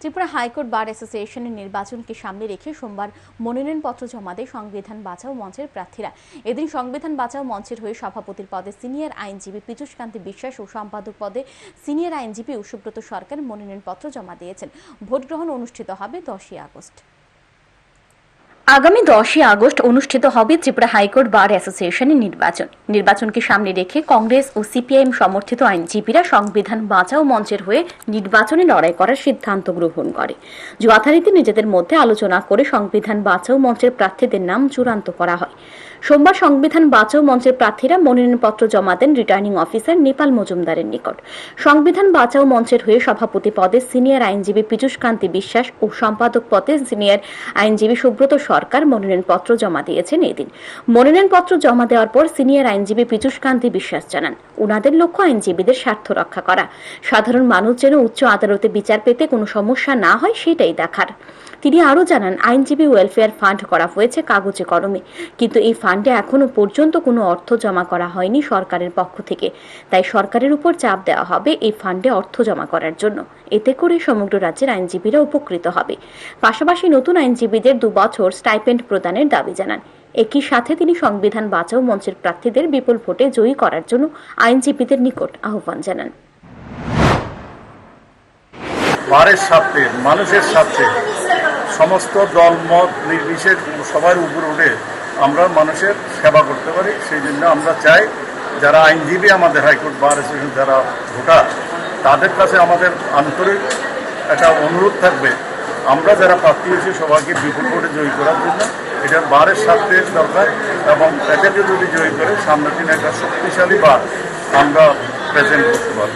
Tripura high court বার অ্যাসোসিয়েশনের নির্বাচনকে সামনে রেখে সোমবার মনোনয়নপত্র জমা দেয় সংবিধান বাঁচাও মঞ্চের প্রার্থীরা। এদিন সংবিধান বাঁচাও মঞ্চের হয়ে সভাপতির পদে সিনিয়র আইনজীবী পীযূষ কান্তি বিশ্বাস ও সম্পাদক পদে সিনিয়র আইনজীবী সুব্রত সরকার মনোনয়নপত্র জমা দিয়েছেন। ভোটগ্রহণ অনুষ্ঠিত হবে দশই আগস্ট। আগামী দশই আগস্ট অনুষ্ঠিত হবে ত্রিপুরা হাইকোর্ট বার অ্যাসোসিয়েশনের নির্বাচন। নির্বাচনকে সামনে রেখে কংগ্রেস ও সিপিআইএম সমর্থিত আইনজীবীরা সংবিধান বাঁচাও মঞ্চের হয়ে নির্বাচনে লড়াই করার সিদ্ধান্ত গ্রহণ করে। যথারীতি নিজেদের মধ্যে আলোচনা করে সংবিধান বাঁচাও মঞ্চের প্রার্থীদের নাম চূড়ান্ত করা হয়। সোমবার সংবিধান বাঁচাও মঞ্চের প্রার্থীরা মনোনয়নপত্র জমা দেন রিটার্নিং অফিসার নেপাল মজুমদারের নিকট। সংবিধান বাঁচাও মঞ্চের হয়ে সভাপতি পদে সিনিয়র আইনজীবী পীযূষ কান্তি বিশ্বাস ও সম্পাদক পদে সিনিয়র আইনজীবী সুব্রত সরকার মনোনয়নপত্র জমা দিয়েছেন এদিন। মনোনয়নপত্র জমা দেওয়ার পর সিনিয়র আইনজীবী পীযূষ কান্তি বিশ্বাস জানান, উনাদের লক্ষ্য আইনজীবীদের স্বার্থ রক্ষা করা। সাধারণ মানুষ যেন উচ্চ আদালতে বিচার পেতে কোনো সমস্যা না হয় সেটাই দেখার। তিনি আরও জানান, আইনজীবী ওয়েলফেয়ার ফান্ড করা হয়েছে কাগজে কলমে, কিন্তু এই ফান্ডে এখনও পর্যন্ত কোনো অর্থ জমা করা হয়নি সরকারের পক্ষ থেকে। তাই সরকারের উপর চাপ দেওয়া হবে এই ফান্ডে অর্থ জমা করার জন্য। এতে করে সমগ্র রাজ্যের আইনজীবীরা উপকৃত হবে। পাশাপাশি নতুন আইনজীবীদের দু বছর স্টাইপেন্ড প্রদানের দাবি জানান। একই সাথে তিনি সংবিধান বাঁচাও মঞ্চের প্রার্থীদের বিপুল ভোটে জয়ী করার জন্য আইনজীবীদের নিকট আহ্বান জানান। বারের স্বার্থে, মানুষের স্বার্থে সমস্ত দল, মত, নির্বিশেষ সবার উপরে উঠে আমরা মানুষের সেবা করতে পারি। সেই জন্য আমরা চাই যারা আইনজীবী আমাদের হাইকোর্ট, বার অ্যাসোসিয়েশন যারা ভোটার, তাদের কাছে আমাদের আন্তরিক একটা অনুরোধ থাকবে আমরা যারা প্রার্থী হয়েছি সবাইকে বিপুল ভোটে জয়ী করার জন্য। এটা বারের স্বার্থে দরকার এবং এটাকে যদি জয়ী করে সামনের দিনে একটা শক্তিশালী বার আমরা প্রেজেন্ট করতে পারব।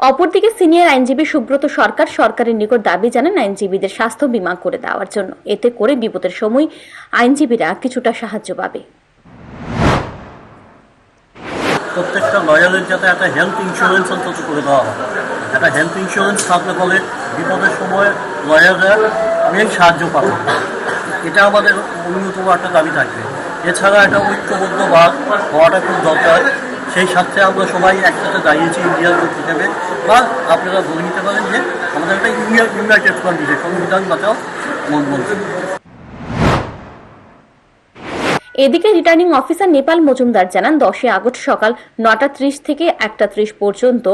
অপরদিকে সিনিয়র আইনজীবী সুব্রত সরকার সরকারের নিকট দাবি জানান আইনজীবীদের স্বাস্থ্য বীমা করে দেওয়ার জন্য। এতে করে বিপদের সময় আইনজীবীরা কিছুটা সাহায্য পাবে। প্রত্যেকটা লয়ারের যাতে একটা হেলথ ইন্স্যুরেন্স অন্তত করে দেওয়া হয়। একটা হেলথ ইন্স্যুরেন্স থাকলে ফলে বিপদের সময় লয়াররা মেন সাহায্য পাবে। এটা আমাদের অন্যতম একটা দাবি থাকবে। এছাড়া একটা ঐক্যবদ্ধ ভাগ হওয়াটা খুব দরকার। সেই সাথে আমরা সবাই একসাথে দাঁড়িয়েছি ইন্ডিয়ার লোক হিসেবে বা আপনারা ধরে নিতে পারেন যে আমাদের একটা ইউনিয়ন ইউনাইটেড ফ্রন্ট হিসেবে সংবিধান বাঁচাও, মন মন্ত্রী এদিকে রিটার্নিং অফিসার নেপাল মজুমদার জানান, দশই আগস্ট সকাল নটা ত্রিশ থেকে একটা ত্রিশ পর্যন্ত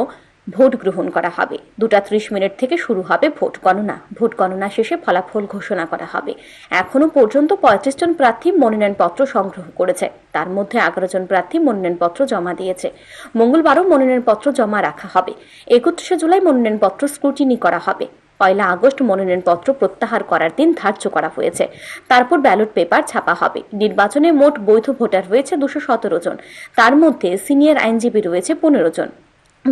ভোট গ্রহণ করা হবে। দুটা ত্রিশ মিনিট থেকে শুরু হবে ভোট গণনা। ভোট গণনা শেষে ফলাফল ঘোষণা করা হবে। এখনও পর্যন্ত পঁয়ত্রিশ জন প্রার্থী মনোনয়নপত্র সংগ্রহ করেছে। তার মধ্যে এগারো জন প্রার্থী মনোনয়নপত্র জমা দিয়েছে। মঙ্গলবারও মনোনয়নপত্র জমা রাখা হবে। একত্রিশে জুলাই মনোনয়নপত্র স্ক্রুটিনি করা হবে। পয়লা আগস্ট মনোনয়নপত্র প্রত্যাহার করার দিন ধার্য করা হয়েছে। তারপর ব্যালট পেপার ছাপা হবে। নির্বাচনে মোট বৈধ ভোটার রয়েছে দুশো সতেরো জন। তার মধ্যে সিনিয়র আইনজীবী রয়েছে পনেরো জন।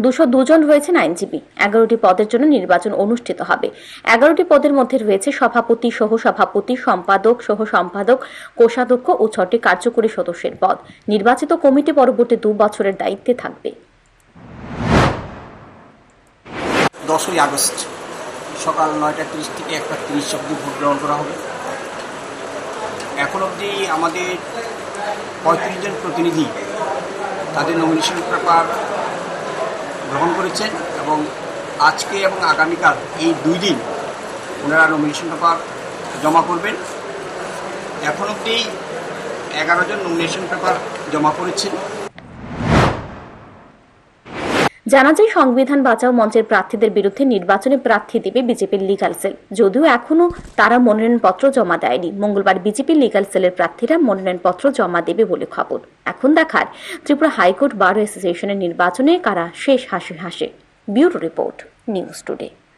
দুশো দুজন রয়েছেন আইনজীবী। এগারোটি পদের জন্য নির্বাচন অনুষ্ঠিত হবে। এগারোটি পদের মধ্যে রয়েছে সভাপতি সহ সভাপতি সম্পাদক সহ সম্পাদক কোষাধ্যক্ষ ও ছটি কার্যকরী সদস্যের পদ। নির্বাচিত কমিটি পরবর্তী দু বছরের দায়িত্বে থাকবে। দশই আগস্ট, সকাল নয়টা তিরিশ থেকে একটা তিরিশ অবধি ভোট গ্রহণ করা হবে। এখন অবধি আমাদের পঁয়ত্রিশ জন প্রতিনিধি তাদের নমিনেশন পেপার গ্রহণ করেছেন এবং আজকে এবং আগামীকাল এই দুই দিন ওনারা নমিনেশন পেপার জমা করবেন। এখন অবধি এগারো জন নমিনেশন পেপার জমা করেছেন। জানা যায়, সংবিধান বাঁচাও মঞ্চের প্রার্থীদের বিরুদ্ধে নির্বাচনে প্রার্থী দেবে বিজেপির লিগাল সেল যদিও এখনও তারা মনোনয়নপত্র জমা দেয়নি। মঙ্গলবার বিজেপির লিগাল সেলের প্রার্থীরা মনোনয়নপত্র জমা দেবে বলে খবর। এখন দেখার ত্রিপুরা হাইকোর্ট বার অ্যাসোসিয়েশনের নির্বাচনে কারা শেষ হাসি হাসে। Bureau report, news today.